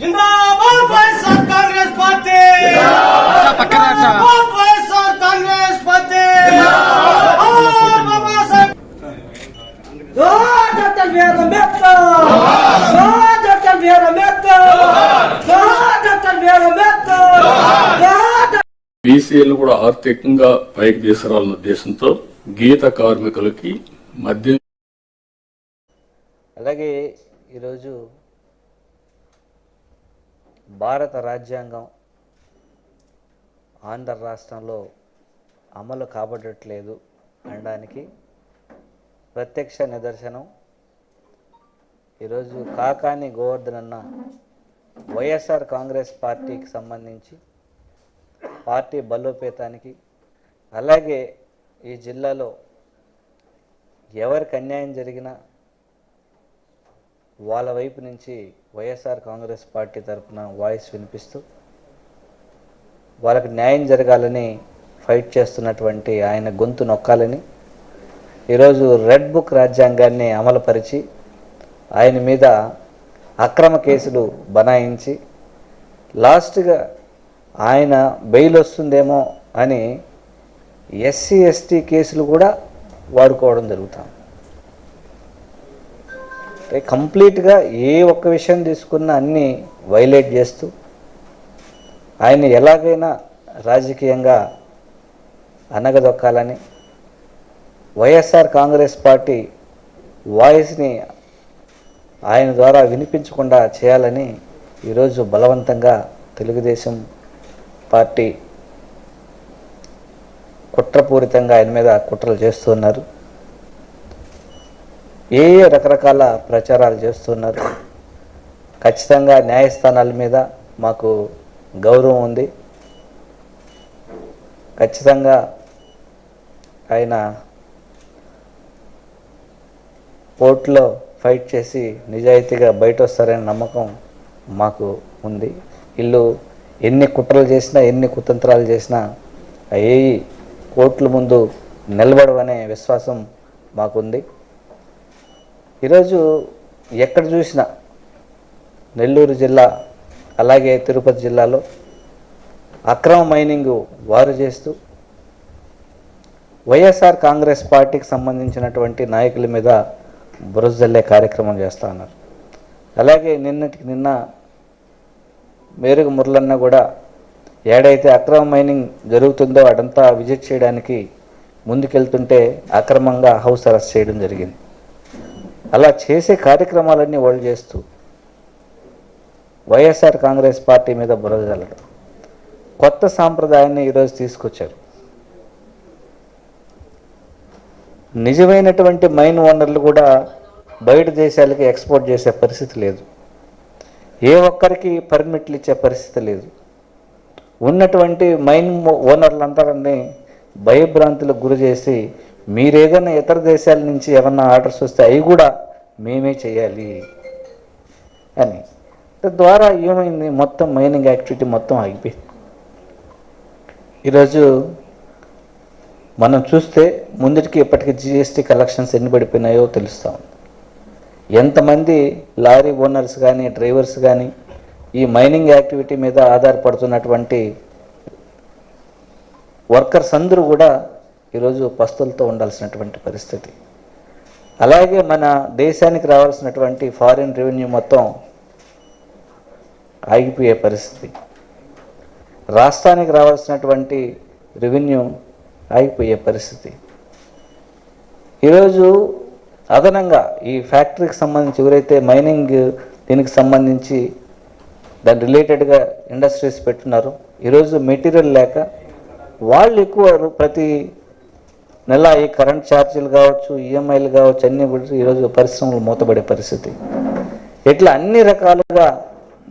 జిందాబాద్ Congress party జిందాబాద్ Congress party జిందాబాద్ బాబాసాహెబ్ జోహార్ బీసీలను కూడా ఆర్థికంగా పైకి తీసుకురావాలన్న ఉద్దేశంతో గీత కార్మికులకి మధ్య అలాగే ఈరోజు భారత రాజ్యాంగం ఆంధ్ర రాష్ట్రంలో అమలు కాబడట్లేదు అనడానికి ప్రత్యక్ష నిదర్శనం. ఈరోజు కాకాని గోవర్ధన్ అన్న వైఎస్ఆర్ కాంగ్రెస్ పార్టీకి సంబంధించి పార్టీ బలోపేతానికి అలాగే ఈ జిల్లాలో ఎవరికి అన్యాయం జరిగినా వాళ్ళ వైపు నుంచి వైఎస్ఆర్ కాంగ్రెస్ పార్టీ తరఫున వాయిస్ వినిపిస్తూ వాళ్ళకి న్యాయం జరగాలని ఫైట్ చేస్తున్నటువంటి ఆయన గొంతు నొక్కాలని ఈరోజు రెడ్ బుక్ రాజ్యాంగాన్ని అమలుపరిచి ఆయన మీద అక్రమ కేసులు బనాయించి లాస్ట్గా ఆయన బెయిల్ వస్తుందేమో అని ఎస్సీ ఎస్టీ కేసులు కూడా వాడుకోవడం జరుగుతుంది అంటే కంప్లీట్గా ఏ ఒక్క విషయం తీసుకున్నా అన్నీ వైలేట్ చేస్తూ ఆయన ఎలాగైనా రాజకీయంగా అనగదొక్కాలని వైఎస్ఆర్ కాంగ్రెస్ పార్టీ వాయిస్ని ఆయన ద్వారా వినిపించకుండా చేయాలని ఈరోజు బలవంతంగా తెలుగుదేశం పార్టీ కుట్రపూరితంగా ఆయన మీద కుట్రలు చేస్తున్నారు ఏ ఏ రకరకాల ప్రచారాలు చేస్తున్నారు? ఖచ్చితంగా న్యాయస్థానాల మీద మాకు గౌరవం ఉంది. ఖచ్చితంగా ఆయన కోర్టులో ఫైట్ చేసి నిజాయితీగా బయట వస్తారనే నమ్మకం మాకు ఉంది. వీళ్ళు ఎన్ని కుట్రలు చేసినా ఎన్ని కుతంత్రాలు చేసినా ఏ కోర్టుల ముందు నిలబడవనే విశ్వాసం మాకుంది. ఈరోజు ఎక్కడ చూసినా నెల్లూరు జిల్లా అలాగే తిరుపతి జిల్లాలో అక్రమ మైనింగ్ వారు చేస్తూ వైఎస్ఆర్ కాంగ్రెస్ పార్టీకి సంబంధించినటువంటి నాయకుల మీద బురజల్లే కార్యక్రమం చేస్తూ ఉన్నారు. అలాగే నిన్నటికి నిన్న మేరుగు మురళన్న కూడా ఏడైతే అక్రమ మైనింగ్ జరుగుతుందో అదంతా విజిట్ చేయడానికి ముందుకెళ్తుంటే అక్రమంగా హౌస్ అరెస్ట్ చేయడం జరిగింది. అలా చేసే కార్యక్రమాలన్నీ వాళ్ళు చేస్తూ వైఎస్ఆర్ కాంగ్రెస్ పార్టీ మీద బురదగలడం కొత్త సాంప్రదాయాన్ని ఈరోజు తీసుకొచ్చారు. నిజమైనటువంటి మైన్ ఓనర్లు కూడా బయట దేశాలకి ఎక్స్పోర్ట్ చేసే పరిస్థితి లేదు. ఏ ఒక్కరికి పర్మిట్లు ఇచ్చే పరిస్థితి లేదు. ఉన్నటువంటి మైన్ ఓనర్లందరినీ భయభ్రాంతులకు గురి చేసి మీరేదైనా ఇతర దేశాల నుంచి ఏమన్నా ఆర్డర్స్ వస్తే అవి కూడా మేమే చేయాలి అని. తద్వారా ఏమైంది? మొత్తం మైనింగ్ యాక్టివిటీ మొత్తం ఆగిపోయింది. ఈరోజు మనం చూస్తే ముందుకి ఇప్పటికి జిఎస్టీ కలెక్షన్స్ ఎన్ని పడిపోయినాయో తెలుస్తూ ఉంది. ఎంతమంది లారీ ఓనర్స్ కానీ డ్రైవర్స్ కానీ ఈ మైనింగ్ యాక్టివిటీ మీద ఆధారపడుతున్నటువంటి వర్కర్స్ అందరూ కూడా ఈరోజు పస్తులతో ఉండాల్సినటువంటి పరిస్థితి. అలాగే మన దేశానికి రావాల్సినటువంటి ఫారిన్ రెవెన్యూ మొత్తం ఆగిపోయే పరిస్థితి. రాష్ట్రానికి రావాల్సినటువంటి రెవెన్యూ ఆగిపోయే పరిస్థితి. ఈరోజు అదనంగా ఈ ఫ్యాక్టరీకి సంబంధించి ఎవరైతే మైనింగ్ దీనికి సంబంధించి దాని రిలేటెడ్గా ఇండస్ట్రీస్ పెట్టున్నారో ఈరోజు మెటీరియల్ లేక వాళ్ళు ఎక్కువ ప్రతి నెల ఈ కరెంట్ ఛార్జీలు కావచ్చు ఈఎంఐలు కావచ్చు అన్నీ కూడా ఈరోజు పరిశ్రమలు మూతపడే పరిస్థితి. ఇట్లా అన్ని రకాలుగా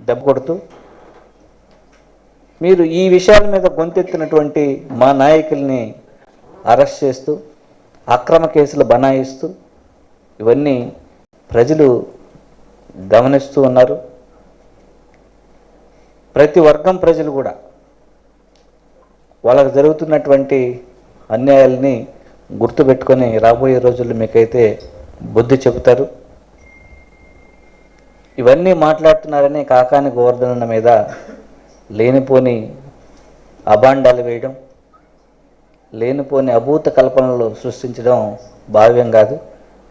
దెబ్బ కొడుతూ మీరు ఈ విషయాల మీద గొంతెత్తినటువంటి మా నాయకుల్ని అరెస్ట్ చేస్తూ అక్రమ కేసులు బనాయిస్తూ ఇవన్నీ ప్రజలు గమనిస్తూ ఉన్నారు. ప్రతి వర్గం ప్రజలు కూడా వాళ్ళకు జరుగుతున్నటువంటి అన్యాయాల్ని గుర్తుపెట్టుకొని రాబోయే రోజుల్లో మీకైతే బుద్ధి చెబుతారు. ఇవన్నీ మాట్లాడుతున్నారని కాకాని గోవర్ధన మీద లేనిపోని అభాండాలు వేయడం లేనిపోని అభూత కల్పనలు సృష్టించడం భావ్యం కాదు.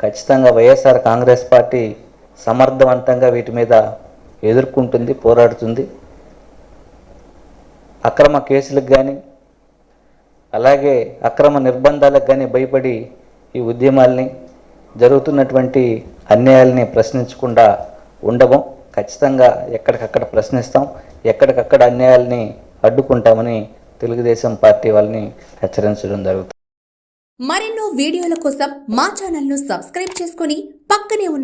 ఖచ్చితంగా వైఎస్ఆర్ కాంగ్రెస్ పార్టీ సమర్థవంతంగా వీటి మీద ఎదుర్కొంటుంది పోరాడుతుంది. అక్రమ కేసులకు కానీ అలాగే అక్రమ నిర్బంధాలకు కానీ భయపడి ఈ ఉద్యమాల్ని జరుగుతున్నటువంటి అన్యాయాల్ని ప్రశ్నించకుండా ఉండము ఖచ్చితంగా ఎక్కడికక్కడ ప్రశ్నిస్తాం. ఎక్కడికక్కడ అన్యాయాల్ని అడ్డుకుంటామని తెలుగుదేశం పార్టీ వాళ్ళని హెచ్చరించడం జరుగుతుంది. మరెన్నో వీడియోల కోసం మా ఛానల్ను సబ్స్క్రైబ్ చేసుకొని పక్కనే ఉన్న